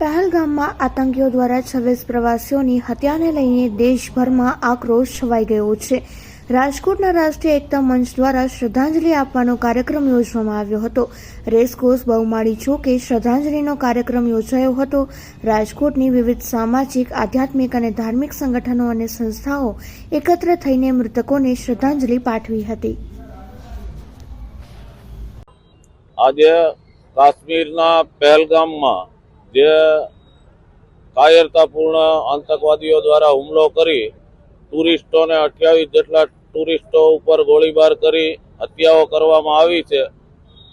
પહેલગામમાં આતંકીઓ દ્વારા છવ્વીસ પ્રવાસીઓની હત્યાને લઈને દેશભરમાં આક્રોશ છવાઈ ગયો છે. રાજકોટના રાષ્ટ્રીય એકતા મંચ દ્વારા શ્રદ્ધાંજલિ આપવાનો કાર્યક્રમ યોજવામાં આવ્યો હતો. રેસકોર્સ બહુમાળી ચોકે શ્રદ્ધાંજલિનો કાર્યક્રમ યોજાયો હતો? રાજકોટની વિવિધ સામાજિક, આધ્યાત્મિક અને ધાર્મિક સંગઠનો અને સંસ્થાઓ એકત્ર થઈને મૃતકોને શ્રદ્ધાંજલિ પાઠવી હતી. આજે કાશ્મીરના પહેલગામમાં જે કાયરતાપૂર્ણ આતંકવાદીઓ દ્વારા હુમલો કરી ટુરિસ્ટોને અઠ્યાવીસ જેટલા ટુરિસ્ટો ઉપર ગોળીબાર કરી હત્યાઓ કરવામાં આવી છે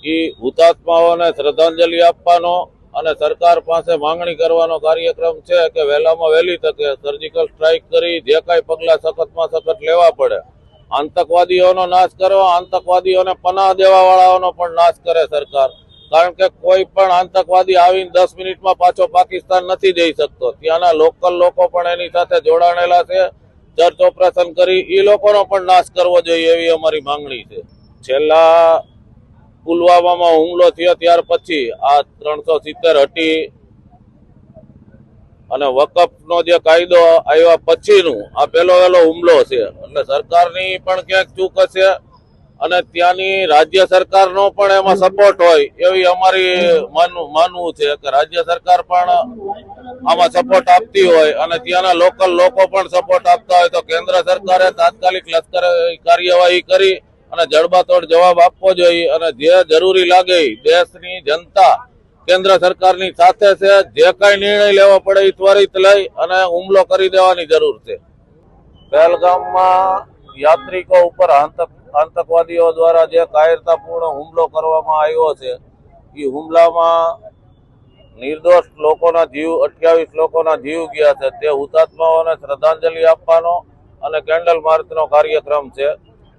એ હુતાત્માઓને શ્રદ્ધાંજલિ આપવાનો અને સરકાર પાસે માંગણી કરવાનો કાર્યક્રમ છે કે વહેલામાં વહેલી તકે સર્જિકલ સ્ટ્રાઇક કરી જે કાંઈ પગલાં સખતમાં સખત લેવા પડે. આતંકવાદીઓનો નાશ કરવા, આતંકવાદીઓને પનાહ દેવાવાળાઓનો પણ નાશ કરે સરકાર. કારણ કે કોઈ પણ આતંકવાદી આવીને દસ મિનિટમાં પાછો પાકિસ્તાન નથી જઈ શકતો. ત્યાંના લોકલ લોકો પણ એની સાથે જોડાણેલા છે. ચર્ચ ઓપરેશન કરી એ લોકોનો પણ નાશ કરવો જોઈએ એવી અમારી માંગણી છે. છેલ્લા પુલવામામાં હુમલો થયો ત્યાર પછી આ ત્રણસો સિત્તેર હટી અને વકફનો જે કાયદો આવ્યા પછીનું આ પહેલો વહેલો હુમલો છે. એટલે સરકારની પણ ક્યાંક ચૂક હશે. અને ત્યાંની રાજ્ય સરકારનો પણ એમાં સપોર્ટ હોય એવી અમારી માનવું માનવું છે કે રાજ્ય સરકાર પણ આમાં સપોર્ટ આપતી હોય અને ત્યાંના લોકલ લોકો પણ સપોર્ટ આપતા હોય તો કેન્દ્ર સરકારે તાત્કાલિક લશ્કર કાર્યવાહી કરી અને જડબાતોડ જવાબ આપવો જોઈએ અને જે જરૂરી લાગે દેશની જનતા કેન્દ્ર સરકારની સાથે છે, જે કાંઈ નિર્ણય લેવો પડે એ ત્વરિત લઈ અને હુમલો કરી દેવાની જરૂર છે. પહેલગામમાં યાત્રિકો ઉપર આતંક આતંકવાદીઓ દ્વારા જે કાયરતાપૂર્ણ હુમલો કરવામાં આવ્યો છે એ હુમલામાં નિર્દોષ લોકોના જીવ, અઠ્યાવીસ લોકોના જીવ ગયા છે. તે હુતાત્માઓને શ્રદ્ધાંજલિ આપવાનો અને કેન્ડલ માર્ચનો કાર્યક્રમ છે.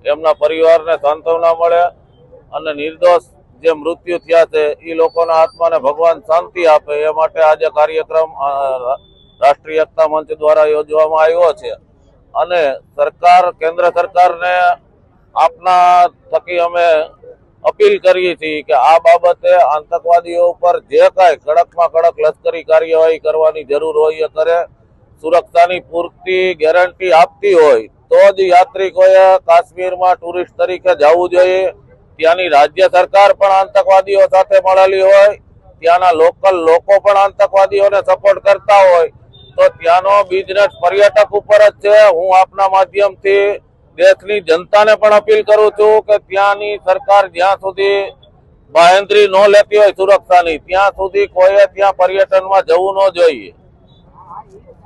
એમના પરિવારને સાંત્વના મળે અને નિર્દોષ જે મૃત્યુ થયા છે એ લોકોના આત્માને ભગવાન શાંતિ આપે. એ માટે આજે કાર્યક્રમ રાષ્ટ્રીય એકતા મંચ દ્વારા યોજવામાં આવ્યો છે. અને સરકાર, કેન્દ્ર સરકારને આપના થકી અમે અપીલ કરીએ છીએ કે આ બાબતે આતંકવાદીઓ ઉપર જે કાંઈ કડકમાં કડક લશ્કરી કાર્યવાહી કરવાની જરૂર હોય એ કરે સુરક્ષાની પૂરતી ગેરંટી આપતી હોય, તો જ યાત્રિકોએ કાશ્મીરમાં ટુરિસ્ટ તરીકે જવું જોઈએ. ત્યાંની રાજ્ય સરકાર પણ આતંકવાદીઓ સાથે મળેલી હોય, ત્યાંના લોકલ લોકો પણ આતંકવાદીઓને સપોર્ટ કરતા હોય, તો ત્યાંનો બિઝનેસ પર્યટક ઉપર જ છે. હું આપના માધ્યમથી દેશની જનતાને પણ અપીલ કરું છું કે ત્યાંની સરકાર જ્યાં સુધી બાહેંધરી ન લેતી હોય સુરક્ષાની, ત્યાં સુધી કોઈએ ત્યાં પર્યટનમાં જવું ન જોઈએ.